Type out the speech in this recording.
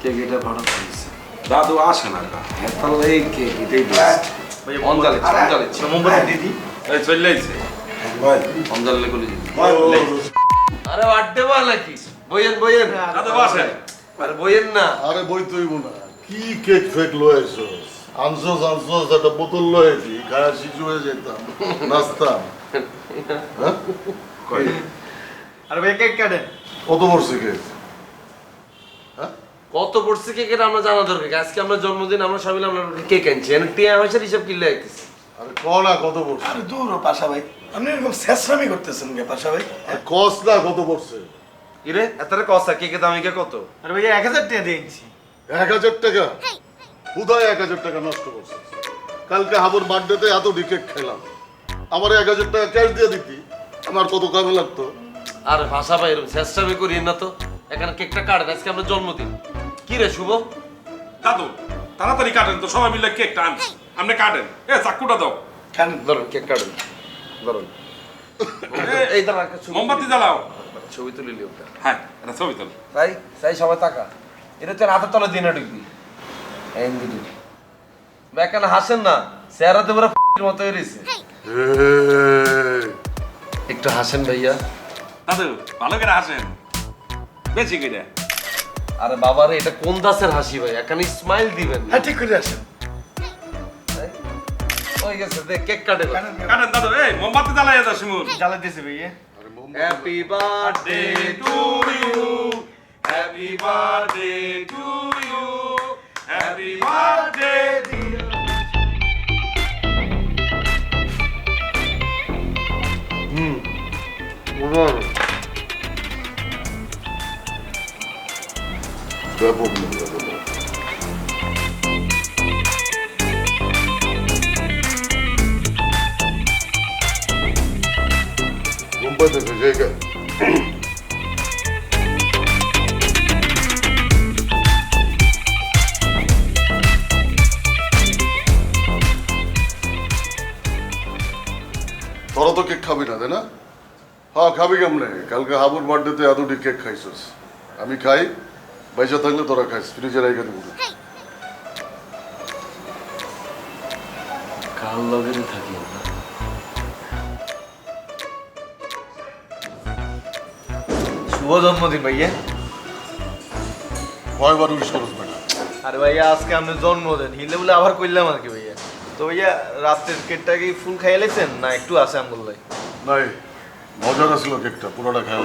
Cake এটা ভাড়া করেছে দাদু আসে না কা হেতাল এই কেক এটাই দিয়েছে অঞ্জালে অঞ্জালে মোমবাতি দিদি। এই চলে আইছে ভাই অঞ্জালে কলি আরে আড্ডে বা নাকি? বইয়েন বইয়েন দাদু বসেন আরে বইয়েন না। আরে বই তুইব না কি কেক ফেক লয়েছো আনছোস আনছোস একটা বোতল লয়েছি খায়া শিশু হয়ে যেতাম। নাচতাম। হ্যাঁ? আরে ভাই কেক কাটেন কত কেক? কত পড়ছে কেক এটা আমরা জানা দরকার? আজকে আমরা জন্মদিন আমরা সবাই আমরা কেক আনছি। এনে টিয়া হয়েছে হিসাব কিনলে আইতেছি? আরে ক না কত বড়ছে আরে দূর পাশা ভাই আপনি এরকম শেষরামি করতেছেন কে পাশা ভাই? আরে কস না কত পড়ছে? কিরে এতারে কসা কেকের দাম কে কত? আরে ভাইয়া এক হাজার টাকা দিয়েছি এক হাজার টাকা? উদয় এক হাজার টাকা নষ্ট করছে। কালকে হাবুর বার্থডেতে এত কেক খেলাম। আমার এক হাজার টাকা ক্যাশ দিয়ে দিতি। আমার কত কামে লাগতো? আর ভাষা ভাই এরকম চেষ্টামি করি না তো। এখানে কেকটা কাটেন আজকে আমরা জন্মদিন। কি রে শুভ? দাদু তাড়াতাড়ি কাটেন তো সবাই মিলে কেকটা আন আপনি কাটেন। এ চাকুটা দাও। খান ধরুন কেক কাটেন। ধরুন। এই দাঁড়া মোমবাতি তুলি। জ্বালাও। ছবি তুলি ওটা হ্যাঁ এটা ছবি তোল। তাই তাই সবাই টাকা এটা তোর হাতের তলা দিনে ঢুকবি। এই দুটো বেকান হাসেন না। চেহারাতে পুরো মতো হয়েছে একটু হাসেন ভাইয়া। দাদু ভালো করে হাসেন। বেশি করে আরে বাবারে এটা কোন দাসের হাসি ভাই? এখানে স্মাইল দিবেন হ্যাঁ ঠিক করে আসেন। ওই গেছে দেখ কেক কাটে কাটেন দাদু এই মোমবাতি জ্বালাই দাও শিমুল। জ্বালা দিয়েছে ভাইয়া। আরে মোমবাতি- happy birthday to you happy birthday to you happy birthday তোরা তো কেক খাবি না, তাই না? হ্যাঁ খাবি কেমনে? কালকে হাবুর বার্থডেতে এতটি কেক খাইছিস। আমি খাই। পয়সা থাকলে তোরা খাইস ফ্রিজে রেখে দেবো। কাল লগেরে থাকি আমরা। শুভ জন্মদিন ভাইয়া। কয়বার উইশ করস বেটা আরে ভাইয়া আজকে আমি জন্মদিন হিলে বলে আবার করলাম আর কি ভাইয়া। তো ভাইয়া রাতের কেকটা কি ফুল খাইয়ে লেছেন না একটু আছে আমগুল্লাই নাই মজার আসলো কেকটা পুরোটা খেয়াল